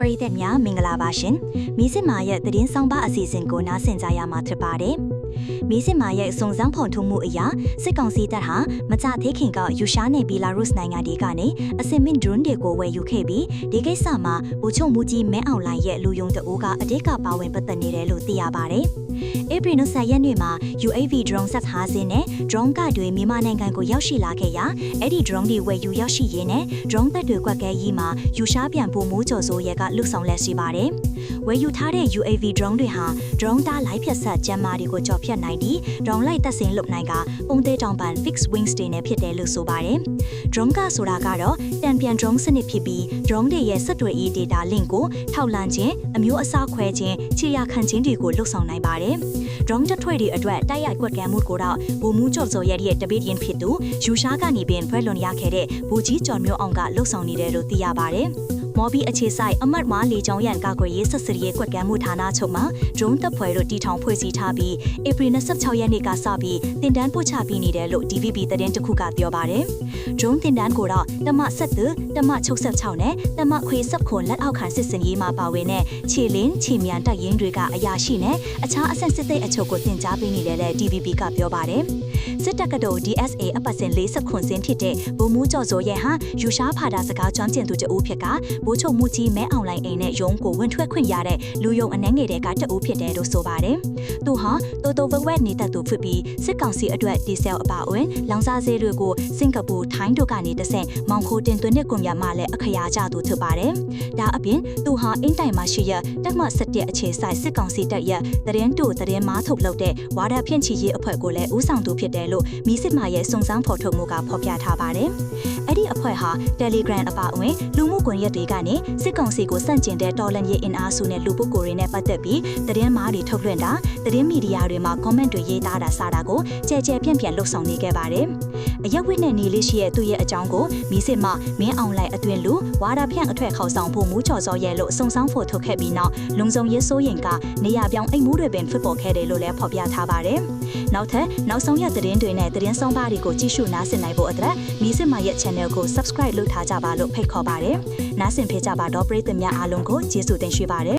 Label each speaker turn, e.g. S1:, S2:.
S1: ပရိသတ်များမင်္ဂလာပါရှင်မီးစစ်မာရဲ့သတင်းဆောင်ပါအစီအစဉ်ကိုနားဆင်ကြရမှာဖြစ်ပါတယ်မီးစစ်မာရဲ့စုံစမ်းဖော်ထုတ်မှုအရာစစ်ကောင်စီတပ်ဟာမကြသေးခင်ကယူရှားနဲ့ဘီလာရုစ်နိုင်ငံတွေကနေအစင်မင်ဒရွန်းတွေကိုဝယ်ယူခဲ့ပြီးဒီကိစ္စမှာဘူချုံမူကြီးမဲအောင်လိုင်ရဲ့လူယုံတအိုးကအတိတ်ကပါဝင်ပတ်သက်နေတယ်လို့သိရပါတယ် ဧပြီ20ရက်နေ့မှာ UAV drone ဆက်ထားစင်းနဲ့ drone ကတွေမြန်မာနိုင်ငံကိုရောက်ရှိလာခဲ့ရာအဲ့ဒီ drone တွေဝယ်ယူရောက်ရှိရင်းနဲ့ drone သက်တွေကွက်ကဲကြီးမှာယူရှားပြန်ဖို့မိုးကြော်စိုးရဲကလှုပ်ဆောင်လက်ရှိပါတယ်။ ဝယ်ယူထားတဲ့ UAV drone တွေဟာ drone သားလိုက်ဖြတ်ဆက်ကျမ်းမာတွေကိုကြော်ဖြတ်နိုင်ပြီး drone လိုက်တက်စင်လုပ်နိုင်ကပုံသေးတောင်ပန် fixed wings တွေနဲ့ဖြစ်တယ်လို့ဆိုပါတယ်။ drone ကဆိုတာကတော့တံပြန် drone စနစ်ဖြစ်ပြီး drone တွေရဲ့ဆက်သွယ်ရေး data link ကိုထောက်လန့်ခြင်းအမျိုးအစားခွဲခြင်းခြေရာခံခြင်းတွေကိုလှုပ်ဆောင်နိုင်ပါတယ်။ drone တစ်ထွေတွေအတွက်တိုက်ရိုက်ကွက်ကံမှုကိုတော့ဘူမူကျော်စော်ရဲ့ရဲ့တပိတ်ရင်ဖြစ်သူယူရှားကနေပင်ဖွဲ့လွန်ရခဲ့တဲ့ဘူကြီးကျော်မျိုးအောင်ကလှုပ်ဆောင်နေတယ်လို့သိရပါတယ်။ မော်ဘီအခြေဆိုင်အမတ်ဝါလေချောင်းရန်ကာကွယ်ရေးဆက်စရီရဲ့ကွက်ကမ်းမှုဌာနချုပ်မှာ drone တပ်ဖွဲ့တို့တီထောင်ဖွဲ့စည်းထားပြီးဧပြီ26ရက်နေ့ကစပြီးတင်တန်းပို့ချပြီးနေတယ်လို့ DVB သတင်းတစ်ခုကပြောပါတယ်။ drone တင်တန်းကိုတော့တမ73တမ66နဲ့တမခွေဆက်ခွန်လက်အောက်ခံစစ်စင်ရေးမှာပါဝင်တဲ့ခြေလင်းခြေမြန်တပ်ရင်းတွေကအရာရှိနဲ့အခြားအဆင့်စစ်သည်အချုပ်ကိုတင် जा ပေးနေတယ်လဲ DVB ကပြောပါတယ်။စစ်တပ်ကတော့ DSA အပတ်စဉ်40ခွန်စင်းဖြစ်တဲ့ဗိုလ်မှူးကျော်စိုးရဲ့ဟာယူရှားဖာတာစကားကျွမ်းကျင်သူတဦးဖြစ်ကဗိုလ်ချုပ်မှုကြီးမဲအောင်လိုင်အိမ်နဲ့ရုံးကိုဝင်ထွက်ခွင့်ရတဲ့လူယုံအနှဲငယ်တဲ့ကတဦးဖြစ်တယ်လို့ဆိုပါတယ်။သူဟာတိုတိုဝက်ဝက်နေတဲ့သူဖြစ်ပြီးစစ်ကောင်စီအတွက်ဒီဆယ်အပါအဝင်လောင်စာဈေးတွေကိုစင်ကာပူထိုင်းတို့ကနေတဆင့်မောင်ခိုတင်သွင်းတဲ့ကွန်ရက်မှလည်းအခရာကျသူဖြစ်ပါတယ်။ဒါအပြင်သူဟာအင်းတိုင်မှာရှိရတက်မ17အခြေဆိုင်စစ်ကောင်စီတပ်ရဲ့တရင်တို့တရင်မားထုတ်လုပ်တဲ့ဝါဒဖြန့်ချီရေးအဖွဲ့ကိုလည်းဦးဆောင်သူဖြစ်တယ်လို့မီစစ်မာရဲ့စုံစမ်းဖော်ထုတ်မှုကဖော်ပြထားပါတယ်။အဲ့ဒီအဖွဲ့ဟာ Telegram အပါအဝင်လူမှုကွန်ရက်တွေကနေစစ်ကောင်စီကိုစန့်ကျင်တဲ့တော်လန်ရေးအင်အားစုနဲ့လူပုဂ္ဂိုလ်တွေနဲ့ပတ်သက်ပြီးသတင်းမှားတွေထုတ်လွှင့်တာသတင်းမီဒီယာတွေမှာ comment တွေရေးသားတာစတာကိုကြဲကြဲပြန့်ပြန့်လှုပ်ဆောင်နေခဲ့ပါတယ်။ အရက်ဝိနဲ့နေလေးရှိရဲ့သူ့ရဲ့အကြောင်းကိုမီစစ်မမင်းအောင်လိုက်အတွင်လူဝါဒဖြန့်အထွတ်ခေါက်ဆောင်ဖို့မူးချော်စောရဲ့လို့စုံစမ်းဖို့ထုတ်ခဲ့ပြီးနောက်လုံစုံရေးစိုးရင်ကနေရာပြောင်းအိမ်မှုတွေပင်ဖြစ်ပေါ်ခဲ့တယ်လို့လည်းဖော်ပြထားပါတယ်။နောက်ထပ်နောက်ဆုံးရသတင်းတွေနဲ့သတင်းဆောင်ပါတွေကိုကြည့်ရှုနားဆင်နိုင်ဖို့အတွက်မီစစ်မရဲ့ channel ကို subscribe လုပ်ထားကြပါလို့ဖိတ်ခေါ်ပါတယ်။နားဆင်ဖေးကြပါတော့ပရိသတ်များအားလုံးကိုကျေးဇူးတင်ရှိပါတယ်